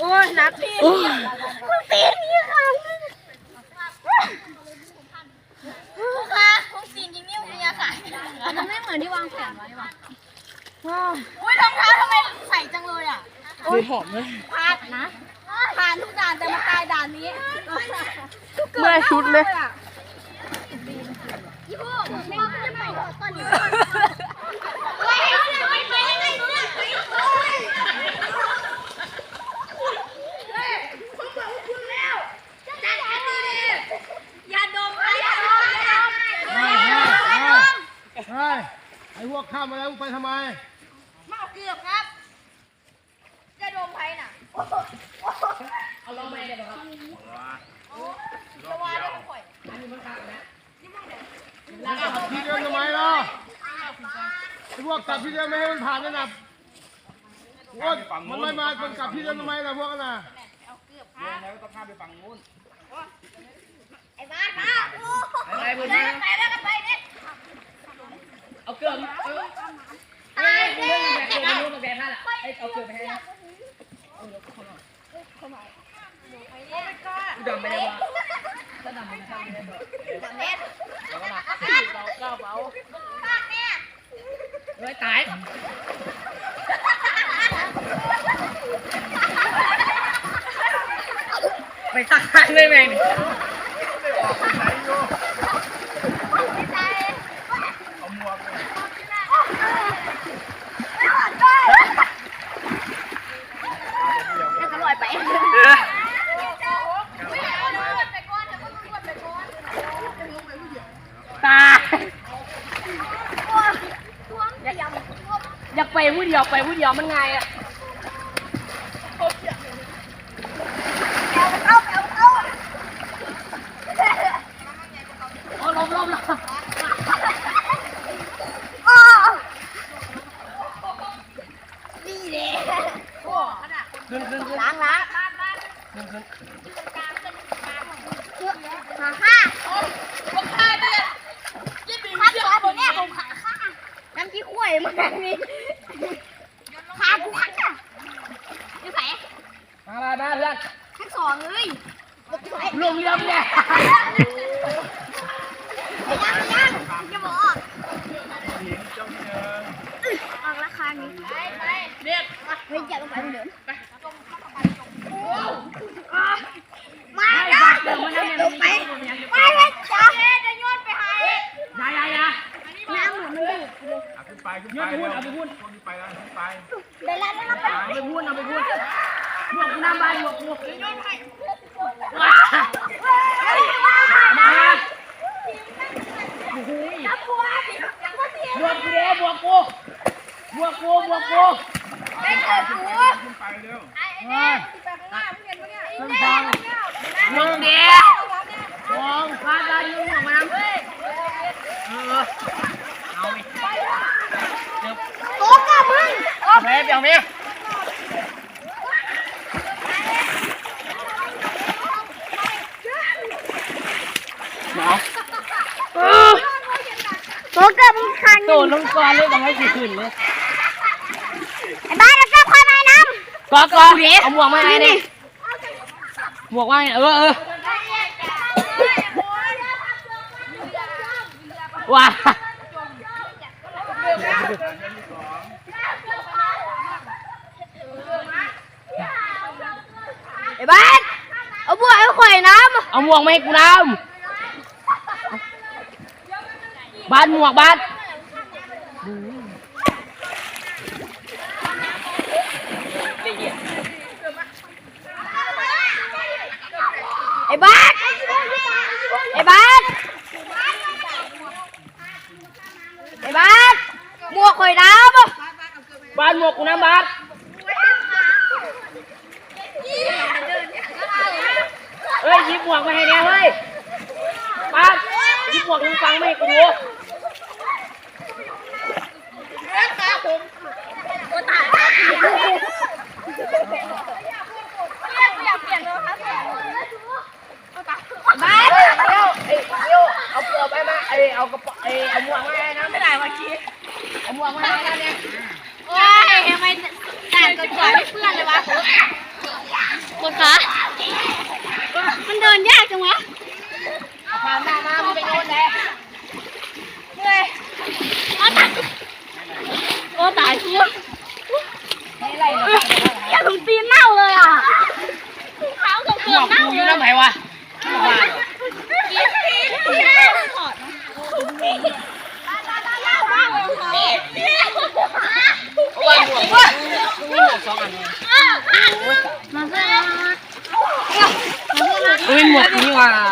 โอ้ยนักพี่มันตีนี่ค่ะคุณคะคุณสีนยิงนิ้วเนี่ยค่ะมันไม่เหมือนที่วางแผนไว้ว่ะอุ้ยรองเท้าทำไมใส่จังเลยอะคือหอมเลยผ่านนะผ่านทุกด่านแต่มาตายด่านนี้เมื่อชุดเลยยี่ห้อแม่จะไปตอนนี้เฮ้ยไม่ไปยังไงเนี่ยอย่าดมอย่าดมอย่าดม เฮ้ยเฮ้ยเฮ้ย เฮ้ยไอ้พวกข้ามมาแล้วมึงไปทำไม มาเอาเกือบครับ จะดมไผ่น่ะเอาลองไปเดี๋ยวครับจะว่าได้ก็ปล่อยจับที่เดิมทำไมล่ะไอ้พวกจับที่เดิมไม่ให้มันผ่านนั่นน่ะพวกมันไม่มามันกลับที่เดิมทำไมล่ะพวกนั้นน่ะไอ้บ้านมาไปไปไปไปแล้วก็ไปเนี่ย เอาเกลือมาเออตายเรื่องแน่แบบนี้รู้แบบแบบนั้นแหละเอาเกลือไปให้นะดำไปเลยว่ะถ้าดำมันเข้าไม่ได้เบอร์ดังเน็ตแล้วก็มาเราเก้าเบาบ้าเนี่ยเฮ้ยตายไปสักครั้งเลยแม่ง ยังกระลอยไป ตายอยาก ไปผู้เดียวไปผู้เดียวมันไงอะโอ้ลมลมลมนี่เลยขึ้นขึ้นขึ้นล้างล้างขึ้นขึ้นขาข้าผมขาเนี่ยขาตัวผมเนี่ยผมขาข้าน้ำขี้ข่วยมันนี่ขากูขาอะนี่ไหน มามามาเพื่อนทั้งสองเลยลงเรือเนี่ยยังยังจะบอกออกราคานี้ไปไปเนี่ยเฮ้ยอย่าลงไปเดินมาจ้าลงไปไปเลยจ้าจะโยนไปหายยายายาน้ำเหมือนมันดูดขึ้นไปขึ้นโยไปนไปพูดเอาไปพูดขึ้นไปแล้วขึ้นไปเดี๋ยวแล้วเราไปเอาไปพูดเอาไปพูด หมวกน้ำบานหมวกหมวกว้ามาโอ้โหบวจับหัวเสียบวกกูเด้บวกกูบวกกูบวกกูไปเร็วไอ้เนี่น้ามึงเดียน้องพาดายุ่งออกมาน้ำเออเอาไปเดี๋ยวโต๊ะกับมึงเอาไปเดี๋ยวนี้โต๊ะกับมึงคันโดนลงก่อนเลยต้องให้สิขึ้นเลยไอ้บ้านเราจะคอยมาน้ก็ก็เอาหมวกมาให้ดิหมวกว่าไงเออเออำว้าไอ้บ้านเอาบัวเอาข่อยน้ำเอาหมวกมาให้กูน้ำบานหมวกบาน ไอ้บ้านไอ้บ้านไอ้บ้านหมวกข่อยน้ำบานหมวกกูน้ำบานเฮ้ยหยิบหมวกมาให้แน่เฮ้ยบานหยิบหมวกมึงฟังไม่ให้กูดูอยากเปลี่ยนเลยครับบ้านเร็วเร็วเอ้ยเร็วเอาเกลือไปมาเอ้ยเอากระป๋องเอ้ยเอาหมวกมาให้น้ำไม่ได้เมื่อกี้เอาหมวกมาให้น้ำเนี่ยโอ้ย ทำไมแต่งตัวจ่อยไม่เพื่อนเลยวะปวดขามันเดินยากจังวะ wow.